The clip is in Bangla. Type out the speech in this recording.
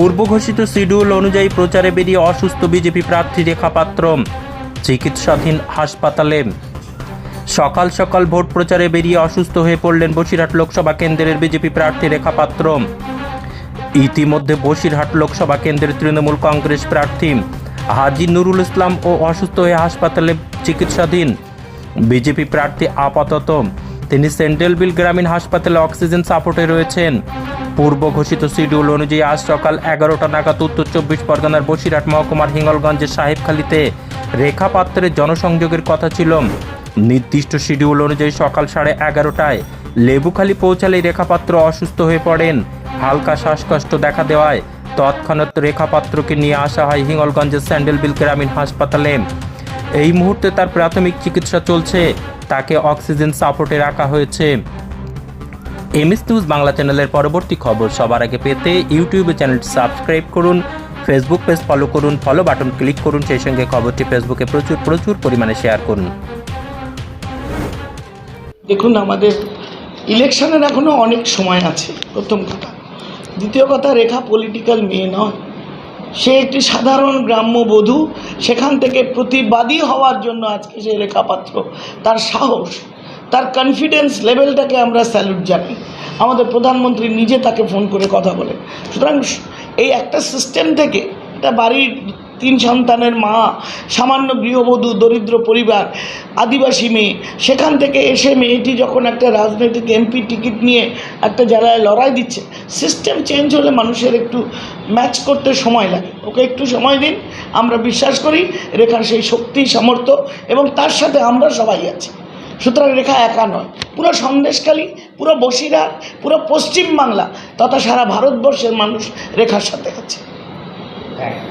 পূর্ব ঘোষিত শিডিউল অনুযায়ী প্রচারে বেরিয়ে অসুস্থ বিজেপি প্রার্থী রেখা পাত্র চিকিৎসাধীন হাসপাতালে। সকাল সকাল ভোট প্রচারে বেরিয়ে অসুস্থ হয়ে পড়লেন বসিরহাট লোকসভা কেন্দ্রের বিজেপি প্রার্থী রেখা পাত্র ইতিমধ্যে বসিরহাট লোকসভা কেন্দ্রের তৃণমূল কংগ্রেস প্রার্থী হাজি নুরুল ইসলাম ও অসুস্থ হয়ে হাসপাতালে চিকিৎসাধীন। বিজেপি প্রার্থী আপাতত তিনি সেন্ট্রালবিল গ্রামীণ হাসপাতালে অক্সিজেন সাপোর্টে রয়েছেন। পূর্ব ঘোষিত শিডিউল অনুযায়ী আজ সকাল এগারোটা নাগাদ উত্তর চব্বিশ পরগনার বসিরহাট মহকুমার হিঙ্গলগঞ্জের সাহেবখালীতে রেখা পাত্রের জনসংযোগের কথা ছিল। নির্দিষ্ট শিডিউল অনুযায়ী সকাল সাড়ে এগারোটায় লেবুখালি পৌঁছালেই রেখাপাত্র অসুস্থ হয়ে পড়েন। হালকা শ্বাসকষ্ট দেখা দেওয়ায় তৎক্ষণাৎ রেখাপাত্রকে নিয়ে আসা হয় হিঙ্গলগঞ্জের স্যান্ডেলবিল গ্রামীণ হাসপাতালে। এই মুহূর্তে তার প্রাথমিক চিকিৎসা চলছে। তাকে অক্সিজেন সাপোর্টে রাখা হয়েছে। এমএস নিউজ বাংলা চ্যানেলের পরবর্তী খবর সবার আগে পেতে ইউটিউবে চ্যানেলটি সাবস্ক্রাইব করুন, ফেসবুক পেজ ফলো করুন ফলো বাটন ক্লিক করুন, সেই সঙ্গে খবরটি ফেসবুকে প্রচুর প্রচুর পরিমাণে শেয়ার করুন। দেখুন, আমাদের ইলেকশনের এখনও অনেক সময় আছে, প্রথম কথা। দ্বিতীয় কথা, রেখা পলিটিক্যাল মেয়ে নয়। সে একটি সাধারণ গ্রাম্য বধূ, সেখান থেকে প্রতিবাদী হওয়ার জন্য আজকে সে রেখা পাত্র। তার সাহস, তার কনফিডেন্স লেভেলটাকে আমরা স্যালুট জানাই। আমাদের প্রধানমন্ত্রী নিজে তাকে ফোন করে কথা বলে। সুতরাং এই একটা সিস্টেম থেকে একটা বাড়ির তিন সন্তানের মা, সামান্য গৃহবধূ, দরিদ্র পরিবার, আদিবাসী মেয়ে, সেখান থেকে এসে মেয়েটি যখন একটা রাজনৈতিক এমপি টিকিট নিয়ে একটা জায়গায় লড়াই দিচ্ছে সিস্টেম চেঞ্জ হলে মানুষের একটু ম্যাচ করতে সময় লাগে। ওকে একটু সময় দিন, আমরা বিশ্বাস করি, রেখার সেই শক্তি, সামর্থ্য এবং তার সাথে আমরা সবাই আছি। সুতরাং রেখা একা নয়। পুরো সন্দেশকালী পুরো বসিরহাট, পুরো পশ্চিমবাংলা তথা সারা ভারতবর্ষের মানুষ রেখার সাথে আছে।